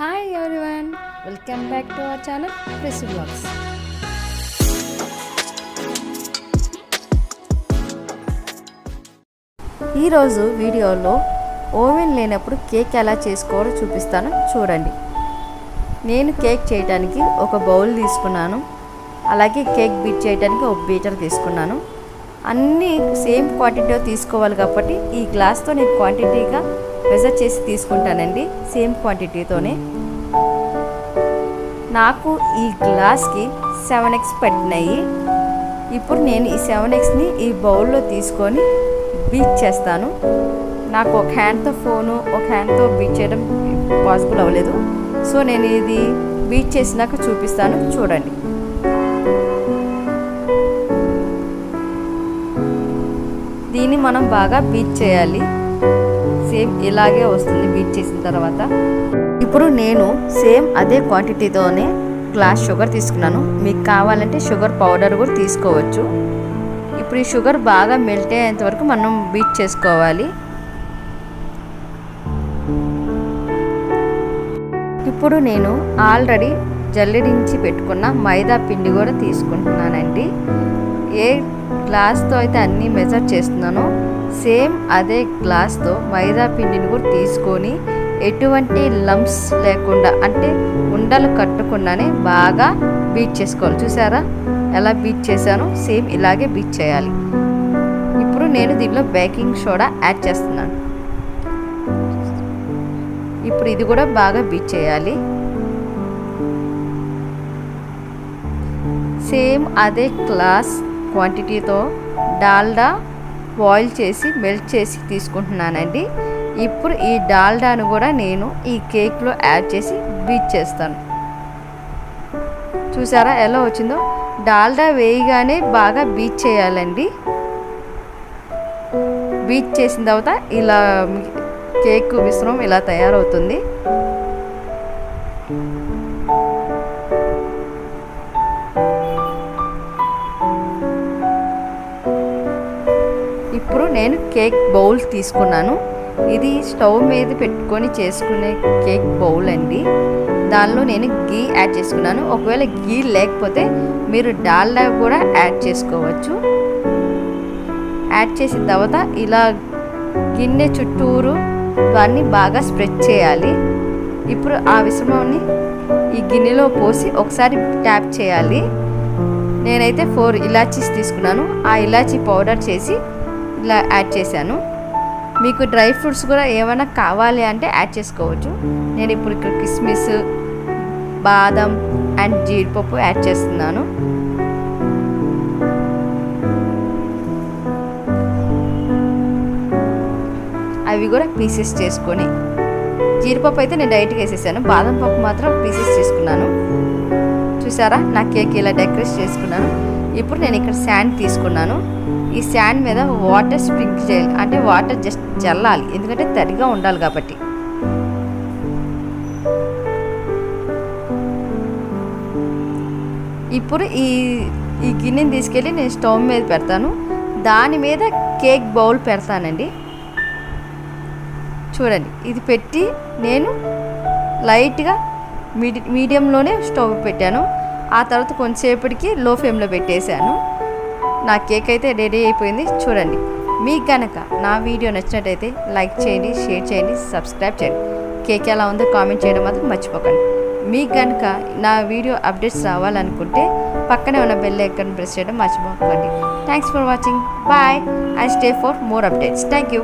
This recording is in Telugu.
Hi everyone welcome back to our channel Press Blogs ఈరోజు వీడియోలో ఓవెన్ లేనప్పుడు కేక్ ఎలా చేసుకోవాలో చూపిస్తాను. చూడండి. నేను కేక్ చేయడానికి ఒక బౌల్ తీసుకున్నాను. అలాగే కేక్ బీట్ చేయడానికి ఒక బీటర్ తీసుకున్నాను. అన్నీ సేమ్ క్వాంటిటీలో తీసుకోవాలి కాబట్టి ఈ గ్లాస్తో నేను క్వాంటిటీగా మెజర్ చేసి తీసుకుంటానండి సేమ్ క్వాంటిటీతోనే. నాకు ఈ గ్లాస్కి సెవెన్ ఎక్స్ పట్టినాయి. ఇప్పుడు నేను ఈ సెవెన్ ఎక్స్ని ఈ బౌల్లో తీసుకొని బీట్ చేస్తాను. నాకు ఒక హ్యాండ్తో ఫోను ఒక హ్యాండ్తో బీట్ చేయడం పాసిబుల్ అవ్వలేదు. సో నేను ఇది బీట్ చేసినాక చూపిస్తాను చూడండి. దీన్ని మనం బాగా బీట్ చేయాలి. సేమ్ ఇలాగే వస్తుంది బీట్ చేసిన తర్వాత. ఇప్పుడు నేను సేమ్ అదే క్వాంటిటీతోనే గ్లాస్ షుగర్ తీసుకున్నాను. మీకు కావాలంటే షుగర్ పౌడర్ కూడా తీసుకోవచ్చు. ఇప్పుడు ఈ షుగర్ బాగా మెల్ట్ అయ్యేంత వరకు మనం బీట్ చేసుకోవాలి. ఇప్పుడు నేను ఆల్రెడీ జల్లెడించి పెట్టుకున్న మైదా పిండి కూడా తీసుకుంటున్నానండి. ఏ గ్లాస్తో అయితే అన్నీ మెజర్ చేస్తున్నానో సేమ్ అదే గ్లాస్తో మైదా పిండిని కూడా తీసుకొని ఎటువంటి లంప్స్ లేకుండా అంటే ఉండలు కట్టకుండానే బాగా బీట్ చేసుకోవాలి. చూసారా? ఎలా బీట్ చేశాను సేమ్ ఇలాగే బీట్ చేయాలి. ఇప్పుడు నేను దీనిలో బేకింగ్ సోడా యాడ్ చేస్తున్నాను. ఇప్పుడు ఇది కూడా బాగా బీట్ చేయాలి. సేమ్ అదే క్లాస్ క్వాంటిటీతో డాల్డా బాయిల్ చేసి మెల్ట్ చేసి తీసుకుంటున్నానండి. ఇప్పుడు ఈ డాల్డాను కూడా నేను ఈ కేక్లో యాడ్ చేసి బీట్ చేస్తాను. చూసారా ఎలా వచ్చిందో? డాల్డా వేయగానే బాగా బీట్ చేయాలండి. బీట్ చేసిన తర్వాత ఇలా కేక్ మిశ్రమం ఇలా తయారవుతుంది. నేను కేక్ బౌల్ తీసుకున్నాను. ఇది స్టవ్ మీద పెట్టుకొని చేసుకునే కేక్ బౌల్ అండి. దానిలో నేను గీ యాడ్ చేసుకున్నాను. ఒకవేళ గీ లేకపోతే మీరు డాల్డా కూడా యాడ్ చేసుకోవచ్చు. యాడ్ చేసిన తర్వాత ఇలా గిన్నె చుట్టూరు దాన్ని బాగా స్ప్రెడ్ చేయాలి. ఇప్పుడు ఆ మిశ్రమాన్ని ఈ గిన్నెలో పోసి ఒకసారి ట్యాప్ చేయాలి. నేనైతే ఫోర్ ఇలాచీస్ తీసుకున్నాను. ఆ ఇలాచీ పౌడర్ చేసి ఇలా యాడ్ చేశాను. మీకు డ్రై ఫ్రూట్స్ కూడా ఏమైనా కావాలి అంటే యాడ్ చేసుకోవచ్చు. నేను ఇప్పుడు ఇక్కడ కిస్మిస్ బాదం అండ్ జీడిపప్పు యాడ్ చేస్తున్నాను. అవి కూడా పీసెస్ చేసుకొని జీడిపప్పు అయితే నేను డైట్గా వేసేసాను. బాదం పప్పు మాత్రం పీసెస్ చేసుకున్నాను. చూసారా? నా కేక్ ఇలా డెకరేట్ చేసుకున్నాను. ఇప్పుడు నేను ఇక్కడ శాండ్ తీసుకున్నాను. ఈ శాండ్ మీద వాటర్ స్ప్రింక్ చేయాలి. అంటే వాటర్ జస్ట్ చల్లాలి. ఎందుకంటే తడిగా ఉండాలి కాబట్టి. ఇప్పుడు ఈ ఈ గిన్నెని తీసుకెళ్ళి నేను స్టవ్ మీద పెడతాను. దాని మీద కేక్ బౌల్ పెడతానండి. చూడండి. ఇది పెట్టి నేను లైట్గా మీడి మీడియంలోనే స్టవ్ పెట్టాను. ఆ తర్వాత కొంతసేపటికి లో ఫ్లేమ్లో పెట్టేశాను. నా కేక్ అయితే రెడీ అయిపోయింది. చూడండి. మీకు కనుక నా వీడియో నచ్చినట్టయితే లైక్ చేయండి షేర్ చేయండి సబ్స్క్రైబ్ చేయండి. కేక్ ఎలా ఉందో కామెంట్ చేయడం మాత్రం మర్చిపోకండి. మీకు కనుక నా వీడియో అప్డేట్స్ రావాలనుకుంటే పక్కనే ఉన్న బెల్ ఐకాన్ ప్రెస్ చేయడం మర్చిపోకండి. Thanks for watching bye I stay for more updates thank you